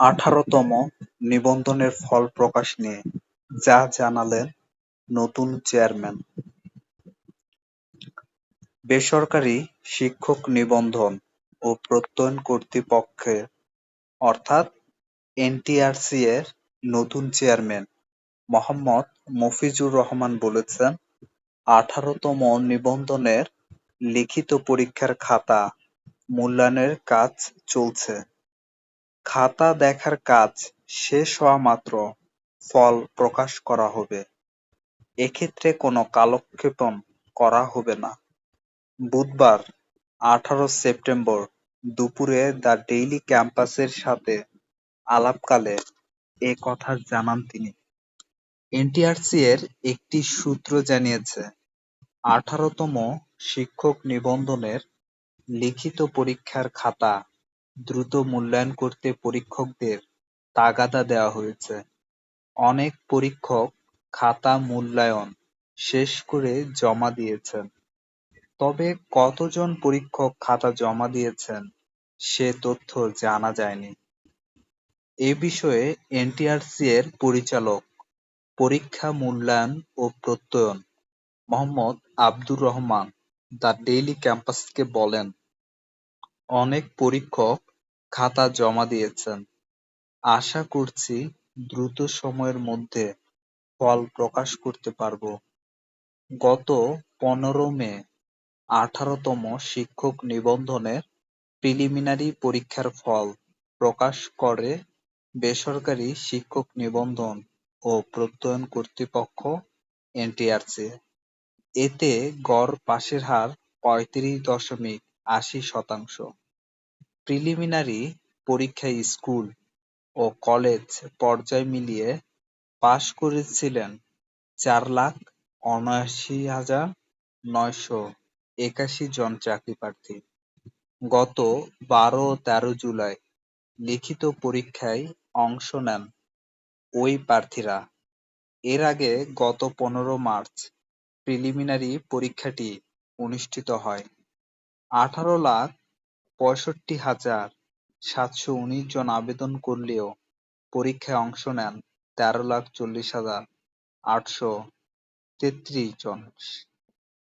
আঠারোতম নিবন্ধনের ফল প্রকাশ নিয়ে যা জানালেন নতুন চেয়ারম্যান বেসরকারি শিক্ষক নিবন্ধন ও প্রত্যয়ন কর্তৃপক্ষের অর্থাৎ এনটিআরসি এর নতুন চেয়ারম্যান মোহাম্মদ মফিজুর রহমান বলেছেন, আঠারোতম নিবন্ধনের লিখিত পরীক্ষার খাতা মূল্যায়নের কাজ চলছে। খাতা দেখার কাজ শেষ হওয়ামাত্র ফল প্রকাশ করা হবে। এক্ষেত্রে কোনো কালক্ষেপণ করা হবে না। বুধবার আঠারো সেপ্টেম্বর দুপুরে দ্য ডেইলি ক্যাম্পাসের সাথে আলাপকালে এ কথা জানান তিনি। এনটিআরসি-এর একটি সূত্র জানিয়েছে, আঠারোতম শিক্ষক নিবন্ধনের লিখিত পরীক্ষার খাতা দ্রুত মূল্যায়ন করতে পরীক্ষকদের তাগাদা দেওয়া হয়েছে। অনেক পরীক্ষক খাতা মূল্যায়ন শেষ করে জমা দিয়েছেন। তবে কতজন পরীক্ষক খাতা জমা দিয়েছেন সে তথ্য জানা যায়নি। এ বিষয়ে এনটিআরসি-এর পরিচালক, পরীক্ষা মূল্যায়ন ও প্রত্যয়ন মোহাম্মদ আবদুর রহমান দ্য ডেইলি ক্যাম্পাসকে বলেন, অনেক পরীক্ষক খাতা জমা দিয়েছেন। আশা করছি দ্রুত সময়ের মধ্যে ফল প্রকাশ করতে পারব। গত পনেরো মে, আঠারোতম শিক্ষক নিবন্ধনের প্রিলিমিনারি পরীক্ষার ফল প্রকাশ করে বেসরকারি শিক্ষক নিবন্ধন ও প্রত্যয়ন কর্তৃপক্ষ এনটিআরসি। এতে গড় পাসের হার পঁয়ত্রিশ দশমিক আশি শতাংশ। প্রিলিমিনারি পরীক্ষায় স্কুল ও কলেজ পর্যায় মিলিয়ে পাস করেছিলেন চার লাখ অনাশি হাজার নয়শো একাশি জন চাকরিপ্রার্থী। গত বারো তেরো জুলাই লিখিত পরীক্ষায় অংশ নেন ওই প্রার্থীরা। এর আগে গত পনেরো মার্চ প্রিলিমিনারি পরীক্ষাটি অনুষ্ঠিত হয়। আঠারো লাখ পঁয়ষট্টি হাজার সাতশো উনিশ জন আবেদন করলেও পরীক্ষায় অংশ নেন তেরো লাখ চল্লিশ হাজার আটশো তেত্রিশ জন।